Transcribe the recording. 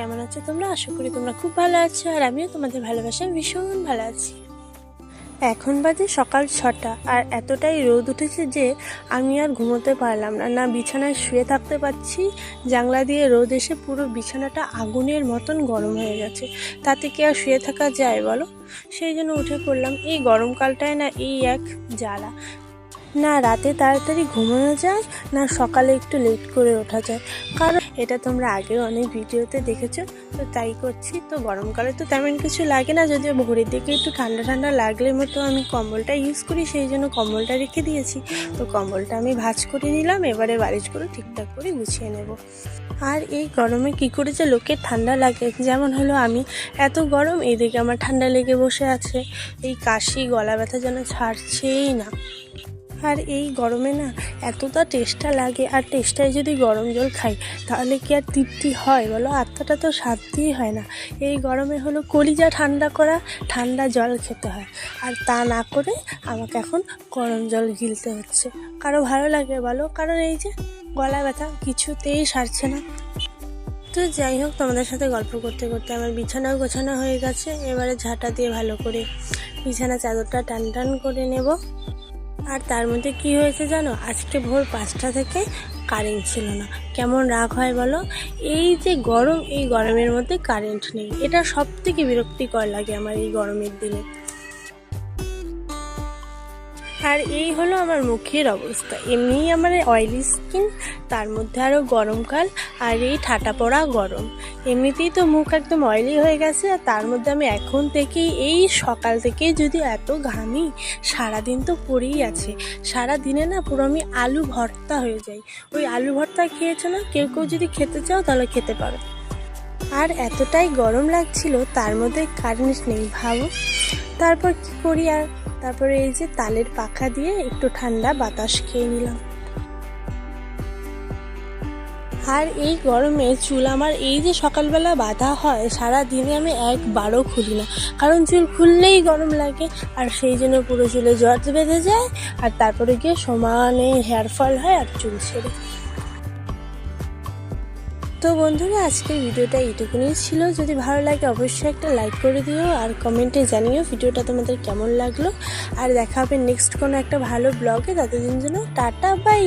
কেমন আছো তোমরা? আশা করি তোমরা খুব ভালো আছো, আর আমিও তোমাদের ভালোবাসায় ভীষণ ভালো আছি। এখন বাজে সকাল ছটা, আর এতটাই রোদ উঠেছে যে আমি আর ঘুমোতে পারলাম না। না, বিছানায় শুয়ে থাকতে পারছি, জানলা দিয়ে রোদ এসে পুরো বিছানাটা আগুনের মতন গরম হয়ে গেছে। তাতে কি আর শুয়ে থাকা যায় বলো? সেই জন্য উঠে পড়লাম। এই গরমকালটায় না, এই এক জ্বালা। না, রাতে তাড়াতাড়ি ঘুমানো যায়, না সকালে একটু লেট করে ওঠা যায়। কারণ এটা তোমরা আগেও অনেক ভিডিওতে দেখেছ, তো তাই করছি। তো গরমকালে তো তেমন কিছু লাগে না, যদিও ভোরের দিকে একটু ঠান্ডা ঠান্ডা লাগলে মতো আমি কম্বলটা ইউজ করি, সেই জন্য কম্বলটা রেখে দিয়েছি। তো কম্বলটা আমি ভাঁজ করে নিলাম, এবারে বালিশ করে ঠিকঠাক করে গুছিয়ে নেব। আর এই গরমে কি করে যে লোকের ঠান্ডা লাগে? যেমন হলো আমি, এত গরম, এদিকে আমার ঠান্ডা লেগে বসে আছে। এই কাশি, গলা ব্যথা যেন ছাড়ছেই না। আর এই গরমে না এতটা টেস্টটা লাগে, আর টেস্টায় যদি গরম জল খাই, তাহলে কি আর তৃপ্তি হয় বলো? আত্মাটা তো শান্তিই হয় না। এই গরমে হলো কলিজা ঠান্ডা করা, ঠান্ডা জল খেতে হয়। আর তা না করে আমাকে এখন গরম জল গিলতে হচ্ছে। কারও ভালো লাগে বলো? কারণ এই যে গলা ব্যথা কিছুতেই সারছে না। তো যাই হোক, তোমাদের সাথে গল্প করতে করতে আমার বিছানাও গোছানো হয়ে গেছে। এবারে ঝাঁটা দিয়ে ভালো করে বিছানা চাদরটা টান টান করে নেব। আর তার মধ্যে কি হয়েছে জানো? আজকে ভোর পাঁচটা থেকে কারেন্ট ছিল না। কেমন রাগ হয় বলো? এই যে গরম, এই গরমের মধ্যে কারেন্ট নেই। এটা সব থেকে বিরক্তিকর লাগে আমার এই গরমের দিনে। আর এই হলো আমার মুখের অবস্থা। এমনিই আমার অয়েলি স্কিন তার মধ্যে আরও গরমকাল আর এই ঠাটা পড়া গরম। এমনিতেই তো মুখ একদম অয়েলি হয়ে গেছে আর তার মধ্যে আমি এখন থেকেই, এই সকাল থেকে যদি এত ঘামি, সারাদিন তো পড়েই আছে। সারা দিনে না পুরো আমি আলু ভর্তা হয়ে যাই। ওই আলু ভর্তা খেয়েছো না? কেউ কেউ যদি খেতে চাও তাহলে খেতে পারো। আর এতটাই গরম লাগছিল, তার মধ্যে কারেন্ট নেই ভাবো। তারপর কি করি আর? তারপরে এই যে তালের পাখা দিয়ে একটু ঠান্ডা বাতাস খেয়ে নিলাম। আর এই গরমে চুল আমার এই যে সকালবেলা বাঁধা হয় সারা দিনে আমি একবারও খুলি না। কারণ চুল খুললেই গরম লাগে, আর সেই জন্য পুরো চুলে জট বেঁধে যায়, আর তারপরে গিয়ে সমানে হেয়ার ফল হয় আর চুল ছেড়ে। তো বন্ধুরা, আজকের ভিডিওটা এইটুকুনি ছিল। যদি ভালো লাগে অবশ্যই একটা লাইক করে দিও আর কমেন্টে জানিও ভিডিওটা তোমাদের কেমন লাগল। আর দেখা হবে নেক্সট কোনো একটা ভালো ব্লগে। ততদিন জন্য টাটা, বাই!